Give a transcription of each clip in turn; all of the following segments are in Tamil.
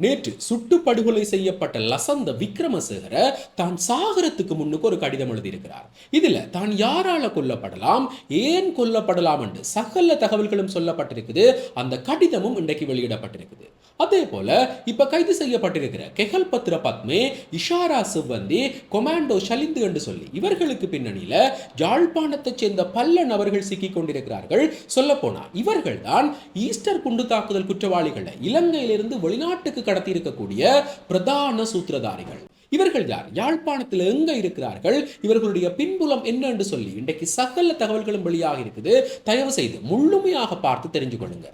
நேற்று சுட்டு படுகொலை செய்யப்பட்ட லசந்த விக்ரமசேகர தான் சாகரத்துக்கு முன்னுக்கு ஒரு கடிதம் எழுதியிருக்கிறார். இதுல தான் யாரால கொல்லப்படலாம் ஏன் கொல்லப்படலாம் என்று சகல தகவல்களும் சொல்லப்பட்டிருக்குது அந்த கடிதமும் இன்றைக்கு வெளியிடப்பட்டிருக்குது. அதே போல இப்ப கைது செய்யப்பட்டிருக்கிற கெகல் பத்ர பத்மே இஷாரா சிவந்தி கொமாண்டோ ஷலிந்து என்று சொல்லி இவர்களுக்கு பின்னணியில யாழ்ப்பாணத்தைச் சேர்ந்த பல்ல நபர்கள் சிக்கிக் கொண்டிருக்கிறார்கள். சொல்ல போனா இவர்கள் தான் ஈஸ்டர் குண்டு தாக்குதல் குற்றவாளிகளை இலங்கையிலிருந்து வெளிநாட்டுக்கு கடத்தி இருக்கக்கூடிய பிரதான சூத்திரதாரிகள். இவர்கள் யார்? யாழ்ப்பாணத்தில் எங்க இருக்கிறார்கள்? இவர்களுடைய பின்புலம் என்ன என்று சொல்லி இன்றைக்கு சகல தகவல்களும் வெளியாக இருக்குது. தயவு செய்து முழுமையாக பார்த்து தெரிஞ்சு கொள்ளுங்க.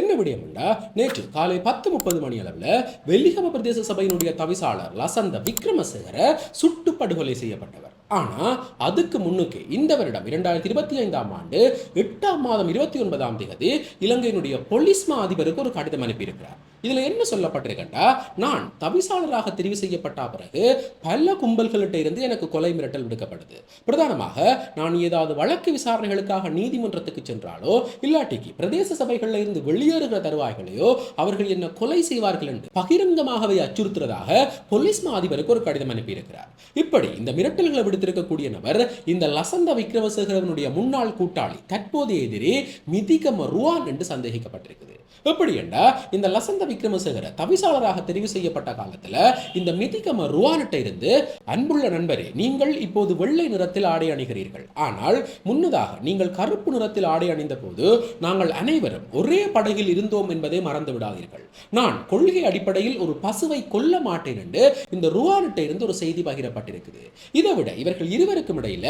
என்ன விடயம்டா நேற்று காலை பத்து முப்பது மணி அளவில் வெள்ளிகம பிரதேச சபையினுடைய தவிசாளர் லசந்த விக்ரமசேகர சுட்டு படுகொலை செய்யப்பட்டவர். ஆனா அதுக்கு முன்னுக்கு இந்த வருடம் இரண்டாயிரத்தி இருபத்தி ஐந்தாம் ஆண்டு எட்டாம் மாதம் இருபத்தி ஒன்பதாம் தேதி இலங்கையினுடைய பொலிஸ் மா அதிபருக்கு ஒரு கடிதம் அனுப்பியிருக்கிறார். இதில் என்ன சொல்லப்பட்டிருக்கண்டா? நான் தவிசாளராக தெரிவு செய்யப்பட்ட பிறகு பல கும்பல்களிட்ட இருந்து எனக்கு கொலை மிரட்டல் விடுக்கப்படுது. பிரதானமாக நான் ஏதாவது வழக்கு விசாரணைகளுக்காக நீதிமன்றத்துக்கு சென்றாலோ இல்லாட்டிக்கு பிரதேச சபைகளில் இருந்து வெளியேறுகிற தருவாய்களையோ அவர்கள் என்ன கொலை செய்வார்கள் என்று பகிரங்கமாகவே அச்சுறுத்துறதாக போலீஸ் மா அதிபருக்கு ஒரு கடிதம் அனுப்பியிருக்கிறார். இப்படி இந்த மிரட்டல்களை விடுத்திருக்கக்கூடிய நபர் இந்த லசந்த விக்ரமசேகரனுடைய முன்னாள் கூட்டாளி தற்போதைய எதிரி மிதிகம ருவான் என்று சந்தேகிக்கப்பட்டிருக்குது. எப்படி என்றா இந்த லசந்த விக்ரமசேகர தவிசாளராக தெரிவு செய்யப்பட்ட காலத்தில் இந்த மிதிகம ருவானிட்ட இருந்து அன்புள்ள நண்பரே நீங்கள் இப்போது வெள்ளை நிறத்தில் ஆடை அணிகிறீர்கள். ஆனால் முன்னதாக நீங்கள் கருப்பு நிறத்தில் ஆடை அணிந்த போது நாங்கள் அனைவரும் ஒரே படகில் இருந்தோம் என்பதை மறந்து விடாதீர்கள். நான் கொள்கை அடிப்படையில் ஒரு பசுவை கொல்ல மாட்டேன் என்று இந்த ருவானிட்ட இருந்து ஒரு செய்தி பகிரப்பட்டிருக்குது. இதை விட இவர்கள் இருவருக்கும் இடையில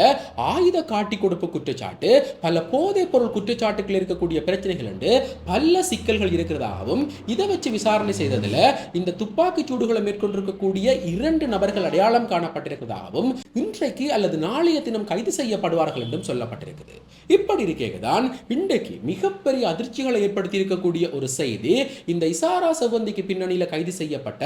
ஆயுத காட்டி கொடுப்பு குற்றச்சாட்டு பல போதைப் பொருள் குற்றச்சாட்டுகள் இருக்கக்கூடிய பிரச்சனைகள் என்று பல சிக்கல்கள் இருக்கிறதாகவும் இதை வச்சு விசாரணை செய்ததில் இந்த துப்பாக்கிச் சூடுகளை மேற்கொண்டிருக்கக்கூடிய இரண்டு நபர்கள் அடையாளம் காணப்பட்டிருக்கிறதாகவும் இன்றைக்கு அல்லது நாளைய தினம் கைது செய்யப்படுவார்கள் என்றும் சொல்லப்பட்டிருக்குது. இப்படி இருக்கேதான் இன்றைக்கு மிகப்பெரிய அதிர்ச்சிகளை ஏற்படுத்தி இருக்கக்கூடிய ஒரு செய்தி இந்த இசாரா செவந்திக்கு பின்னணியில் கைது செய்யப்பட்ட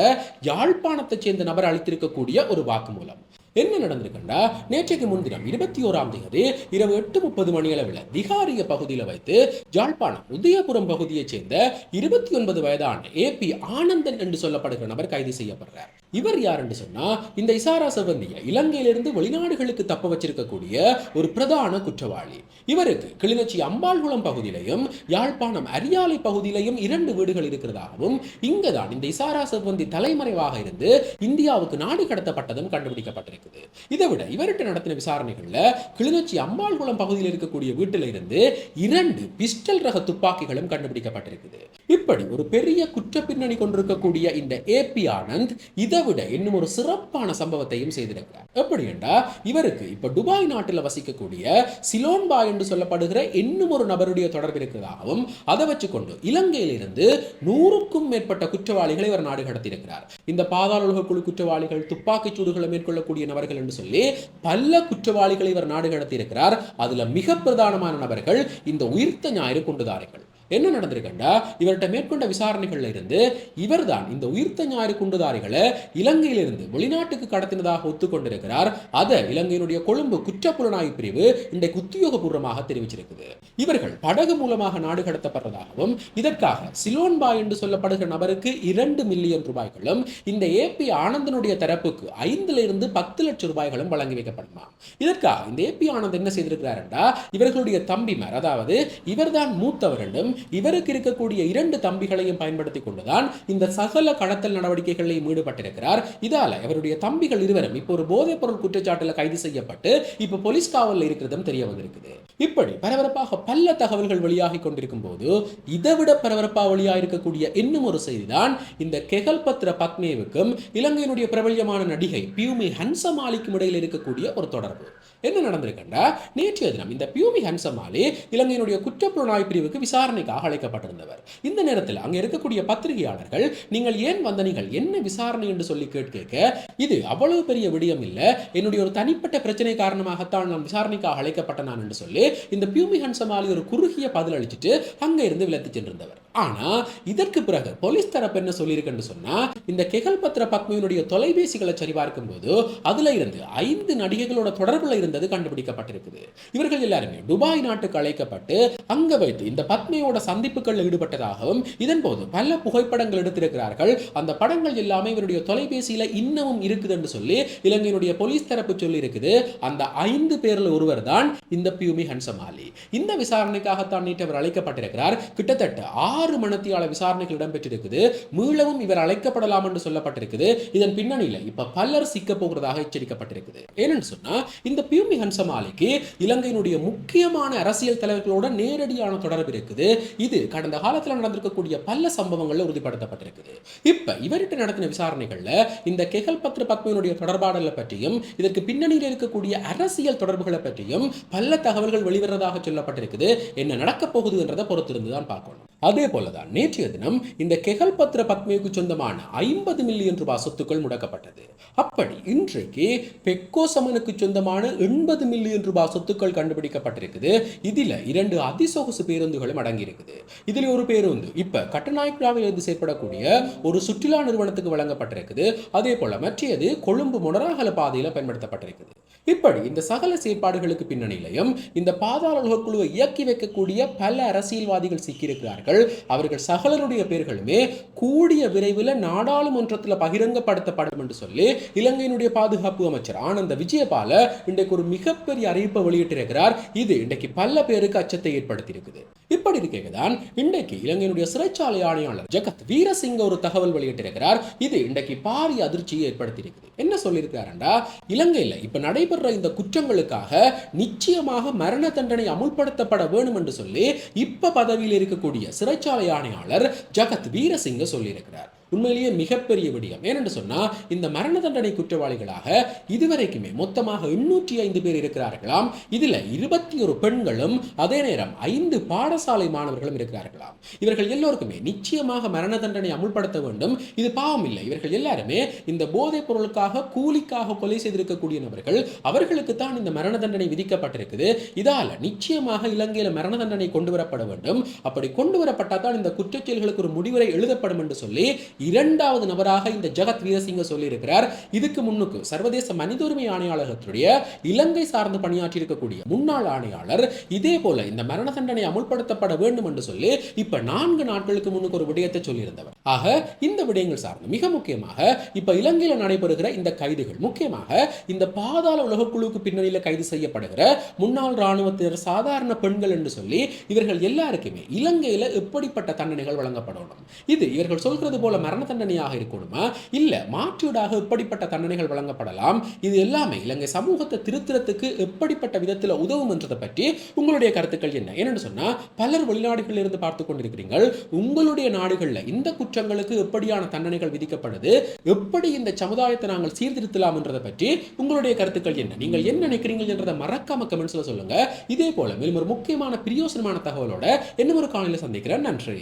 யாழ்ப்பாணத்தைச் சேர்ந்த நபர் அளித்திருக்கக்கூடிய ஒரு வாக்குமூலம். என்ன நடந்திருக்கண்டா? நேற்றைக்கு முன்தினம் இருபத்தி ஓராம் தேதி இரவு எட்டு முப்பது மணி அளவில் திகாரிய பகுதியில் வைத்து ஜாழ்ப்பாணம் உதயபுரம் பகுதியைச் சேர்ந்த இருபத்தி ஒன்பது வயதான ஏ பி ஆனந்தன் என்று சொல்லப்படுகிற நபர் கைது செய்யப்படுறார். இவர் யார் என்று சொன்னா இந்த இசாரா செவந்திய இலங்கையிலிருந்து வெளிநாடுகளுக்கு தப்ப வச்சிருக்கக்கூடிய ஒரு பிரதான குற்றவாளி. இவருக்கு கிளிநொச்சி அம்பாள்குளம் பகுதியிலையும் யாழ்ப்பாணம் அரியாலை பகுதியிலையும் இரண்டு வீடுகள் இருக்கிறதாகவும் இங்கதான் இந்த இசாரா செவ்வந்தி தலைமறைவாக இருந்து இந்தியாவுக்கு நாடு கடத்தப்பட்டதும் கண்டுபிடிக்கப்பட்டிருக்குது. இதை விட இவர்கிட்ட நடத்தின விசாரணைகள்ல கிளிநொச்சி அம்பாள்குளம் பகுதியில் இருக்கக்கூடிய வீட்டில் இருந்து இரண்டு பிஸ்டல் ரக துப்பாக்கிகளும் கண்டுபிடிக்கப்பட்டிருக்குது. இப்படி ஒரு பெரிய குற்ற பின்னணி கொண்டிருக்கக்கூடிய இந்த ஏ பி ஆனந்த் இதை விட இன்னும் ஒரு சிறப்பான சம்பவத்தையும் செய்திருக்கிறார். எப்படி என்றா இவருக்கு இப்ப துபாய் நாட்டில் வசிக்கக்கூடிய சிலோன்பா என்று சொல்லப்படுகிற இன்னும் ஒரு நபருடைய தொடர்பு இருக்கிறதாகவும் அதை வச்சுக்கொண்டு இலங்கையிலிருந்து நூறுக்கும் மேற்பட்ட குற்றவாளிகளை இவர் நாடு கடத்தியிருக்கிறார். இந்த பாதாள உலக குழு குற்றவாளிகள் துப்பாக்கிச் சூடுகளை மேற்கொள்ளக்கூடிய நபர்கள் என்று சொல்லி பல குற்றவாளிகளை இவர் நாடு கடத்தியிருக்கிறார். அதுல மிக பிரதானமான நபர்கள் இந்த உயிர்த்த ஞாயிறு கொண்டுதார்கள். என்ன நடந்திருக்கண்டா? இவர்கிட்ட மேற்கொண்ட விசாரணைகள்ல இருந்து இவர்தான் இந்த உயிர்த்த ஞாயிறு குண்டுதாரிகளை இலங்கையிலிருந்து வெளிநாட்டுக்கு கடத்தினதாக ஒத்துக்கொண்டிருக்கிறார். அதை இலங்கையினுடைய கொழும்பு குற்றப்புலனாய்வு பிரிவு இன்றைக்கு உத்தியோகபூர்வமாக தெரிவிச்சிருக்குது. இவர்கள் படகு மூலமாக நாடு கடத்தப்படுறதாகவும் இதற்காக சிலோன்பா என்று சொல்லப்படுகிற நபருக்கு இரண்டு மில்லியன் ரூபாய்களும் இந்த ஏபி ஆனந்தனுடைய தரப்புக்கு ஐந்துல இருந்து பத்து லட்சம் ரூபாய்களும் வழங்கி வைக்கப்படலாம். இதற்காக இந்த ஏபி ஆனந்த் என்ன செய்திருக்கிறார்டா இவர்களுடைய தம்பிமார் அதாவது இவர்தான் மூத்தவர் என்றும் இவருக்கு இருக்கக்கூடிய இரண்டு தம்பிகளையும் பயன்படுத்தி கொண்டுதான் இந்த சகல கடத்தல் நடவடிக்கைகளில் ஈடுபட்டிருக்கிறார். இதால இவருடைய தம்பிகள் இருவரும் இப்போ ஒரு போதைப் பொருள் குற்றச்சாட்டுல கைது செய்யப்பட்டு இப்போ போலீஸ் காவலில் இருக்கிறதும் தெரிய வந்திருக்குது. இப்படி பரபரப்பாக பல தகவல்கள் வெளியாகி கொண்டிருக்கும் போது இதை விட பரபரப்பாக வெளியாக இருக்கக்கூடிய இன்னும் ஒரு செய்திதான் இந்த கெகல் பத்ர பத்மேவுக்கும் இலங்கையினுடைய பிரபல்யமான நடிகை பியூமி ஹன்சமாலிக்கும் இடையில் இருக்கக்கூடிய ஒரு தொடர்பு. என்ன நடந்திருக்குண்டா? நேற்றைய தினம் இந்த பியூமி ஹன்சமாலி இலங்கையினுடைய குற்றப்புலனாய்வு பிரிவுக்கு விசாரணைக்காக அழைக்கப்பட்டிருந்தவர். இந்த நேரத்தில் அங்க இருக்கக்கூடிய பத்திரிகையாளர்கள் நீங்கள் ஏன் வந்தனீர்கள் என்ன விசாரணை என்று சொல்லி கேட்க இது அவ்வளவு பெரிய விடயம் இல்ல என்னுடைய ஒரு தனிப்பட்ட பிரச்சனை காரணமாகத்தான் நான் விசாரணைக்காக அழைக்கப்பட்ட நான் என்று சொல்லி இந்த பியூமி ஹன்சமாலி ஒரு குறுகிய பதில் அளிச்சுட்டு அங்க இருந்து விலத்து சென்றிருந்தவர். ஆனா இதற்கு பிறகு போலீஸ் தரப்பு என்ன சொல்லியிருக்குன்னு சொன்னா இந்த கெகல் பத்ர பத்மையினுடைய தொலைபேசிகளை சரிபார்க்கும் போது அதுல இருந்து ஐந்து நடிகைகளோட தொடர்புல இருந்து இருந்தது கண்டுபிடிக்கப்பட்டிருக்குது. இவர்கள் எல்லாருமே துபாய் நாட்டுக்கு அழைக்கப்பட்டு அங்க வைத்து இந்த பத்மியோட சந்திப்புகளில் ஈடுபட்டதாகவும் இதன் போது பல புகைப்படங்கள் எடுத்திருக்கிறார்கள். அந்த படங்கள் எல்லாமே இவருடைய தொலைபேசியில இன்னமும் இருக்குது என்று சொல்லி இலங்கையினுடைய போலீஸ் தரப்பு சொல்லி இருக்குது அந்த ஐந்து பேர்ல ஒருவர் தான் இந்த பியூமி ஹன்சமாலி. இந்த விசாரணைக்காகத்தான் நேற்று அவர் அழைக்கப்பட்டிருக்கிறார். கிட்டத்தட்ட ஆறு மணத்தியால விசாரணைகள் இடம்பெற்றிருக்குது. மீளவும் இவர் அழைக்கப்படலாம் என்று சொல்லப்பட்டிருக்குது. இதன் பின்னணியில இப்ப பலர் சிக்க போகிறதாக எச்சரிக்கப்பட்டிருக்குது. ஏன்னு சொன்னா இந்த பியூ பியூமி ஹன்சமாலிக்கு இலங்கையினுடைய முக்கியமான அரசியல் தலைவர்களோட நேரடியான தொடர்பு இருக்குது. இது கடந்த காலத்தில் நடந்திருக்கக்கூடிய பல சம்பவங்கள்ல உறுதிப்படுத்தப்பட்டிருக்குது. இப்ப இவர்கிட்ட நடத்தின விசாரணைகள்ல இந்த கெகல் பத்ர பத்மனுடைய தொடர்பாடலை பற்றியும் இதற்கு பின்னணியில் இருக்கக்கூடிய அரசியல் தொடர்புகளை பற்றியும் பல தகவல்கள் வெளிவரதாக சொல்லப்பட்டிருக்குது. என்ன நடக்கப் போகுதுன்றதை பொறுத்திருந்து தான் பார்க்கணும். அதே போலதான் நேற்றைய தினம் இந்த கெகல் பத்ர பத்மிக்கு சொந்தமான ஐம்பது மில்லியன் ரூபாய் சொத்துக்கள் முடக்கப்பட்டது. அப்படி இன்றைக்கு பெக்கோ சமனுக்கு சொந்தமான எண்பது மில்லியன் ரூபாய் சொத்துக்கள் கண்டுபிடிக்கப்பட்டிருக்குது. இதில் இரண்டு அதிசொகுசு பேருந்துகளும் அடங்கியிருக்குது. இதில் ஒரு பேருந்து இப்ப கட்டநாயக்குடாவில் இருந்து செயற்படக்கூடிய ஒரு சுற்றுலா நிறுவனத்துக்கு வழங்கப்பட்டிருக்குது. அதே போல மற்றையது கொழும்பு மொனராகல பாதையில பயன்படுத்தப்பட்டிருக்குது. இப்படி இந்த சகல செயற்பாடுகளுக்கு பின்னணியிலையும் இந்த பாதாள குழுவை இயக்கி வைக்கக்கூடிய பல அரசியல்வாதிகள் சிக்கியிருக்கிறார்கள். இருக்கிறார்கள் அவர்கள் சகலருடைய பேர்களுமே கூடிய விரைவில் நாடாளுமன்றத்தில் பகிரங்கப்படுத்தப்படும் என்று சொல்லி இலங்கையினுடைய பாதுகாப்பு அமைச்சர் ஆனந்த விஜயபால இன்றைக்கு ஒரு மிகப்பெரிய அறிவிப்பை வெளியிட்டிருக்கிறார். இது இன்றைக்கு பல பேருக்கு அச்சத்தை ஏற்படுத்தி இருக்குது இப்படி இருக்கதான் இன்றைக்கு இலங்கையினுடைய சிறைச்சாலை ஆணையாளர் ஜெகத் வீரசிங்க ஒரு தகவல் வெளியிட்டிருக்கிறார். இது இன்றைக்கு பாரிய அதிர்ச்சியை ஏற்படுத்தி இருக்குது என்ன சொல்லியிருக்காருண்டா இலங்கையில் இப்ப நடைபெற இந்த குற்றங்களுக்காக நிச்சயமாக மரண தண்டனை அமுல்படுத்தப்பட வேண்டும் என்று சொல்லி இப்ப பதவியில் இருக்கக்கூடிய சிறைச்சாலை ஆணையாளர் ஜகத் வீரசிங்க சொல்லியிருக்கிறார். உண்மையிலேயே மிகப்பெரிய விடயம். ஏனென்று சொன்னா இந்த மரண தண்டனை குற்றவாளிகளாக இதுவரைக்குமே மொத்தமாக எண்ணூற்றி ஐந்து பேர் இருக்கிறார்களாம். இதுல இருபத்தி ஒரு பெண்களும் அதே நேரம் ஐந்து பாடசாலை மாணவர்களும் இருக்கிறார்களாம். இவர்கள் எல்லோருக்குமே நிச்சயமாக மரண தண்டனை அமுல்படுத்த வேண்டும். இது பாவம் இல்லை. இவர்கள் எல்லாருமே இந்த போதைப் பொருளுக்காக கூலிக்காக கொலை செய்திருக்கக்கூடிய நபர்கள். அவர்களுக்கு தான் இந்த மரண தண்டனை விதிக்கப்பட்டிருக்குது. இதால நிச்சயமாக இலங்கையில் மரண தண்டனை கொண்டு வரப்பட வேண்டும். அப்படி கொண்டு வரப்பட்டால் தான் இந்த குற்றச்செயல்களுக்கு ஒரு முடிவுரை எழுதப்படும் என்று சொல்லி இரண்டாவது நபராக இந்த ஜெகத் வீரசிங்க சொல்லியிருக்கிறார். இதுக்கு முன்னுக்கு சர்வதேச மனித உரிமை ஆணையாளகத்துடைய இலங்கை சார்ந்து பணியாற்றி இருக்கக்கூடிய முன்னாள் ஆணையாளர் இதே போல இந்த மரண தண்டனை அமுல்படுத்தப்பட வேண்டும் என்று சொல்லி இப்ப நான்கு நாட்களுக்கு முன்னுக்கு ஒரு விடயத்தை சொல்லியிருந்தவர். ஆக இந்த விடயங்கள் சார்ந்து மிக முக்கியமாக இப்ப இலங்கையில் நடைபெறுகிற இந்த கைதுகள் முக்கியமாக இந்த பாதாள உலகக்குழுவுக்கு பின்னணியில கைது செய்யப்படுகிற முன்னாள் ராணுவத்தினர் சாதாரண பெண்கள் என்று சொல்லி இவர்கள் எல்லாருக்குமே இலங்கையில எப்படிப்பட்ட தண்டனைகள் வழங்கப்படணும்? இது இவர்கள் சொல்கிறது போல மரண தண்டனையாக இருக்கணுமா? இல்ல மாற்றீடாக எப்படிப்பட்ட தண்டனைகள் வழங்கப்படலாம்? இது எல்லாமே இலங்கை சமூகத்தை திருத்தறத்துக்கு எப்படிப்பட்ட விதத்தில் உதவும் என்றதை பற்றி உங்களுடைய கருத்துக்கள் என்ன? என்னென்னு சொன்னா பலர் வெளிநாடுகளில் இருந்து பார்த்து கொண்டிருக்கிறீர்கள். உங்களுடைய நாடுகளில் இந்த குற்றங்களுக்கு எப்படியான தண்டனைகள் விதிக்கப்படுது? எப்படி இந்த சமுதாயத்தை நாங்கள் சீர்திருத்தலாம் என்றதை பற்றி உங்களுடைய கருத்துக்கள் என்ன? நீங்கள் என்ன நினைக்கிறீங்க என்றதை மறக்காம கமெண்ட்ஸில் சொல்லுங்க. இதே போல மேலும் ஒரு முக்கியமான பிரியோசனமான தகவலோட இன்னும் ஒரு காலையில் சந்திக்கிறேன். நன்றி.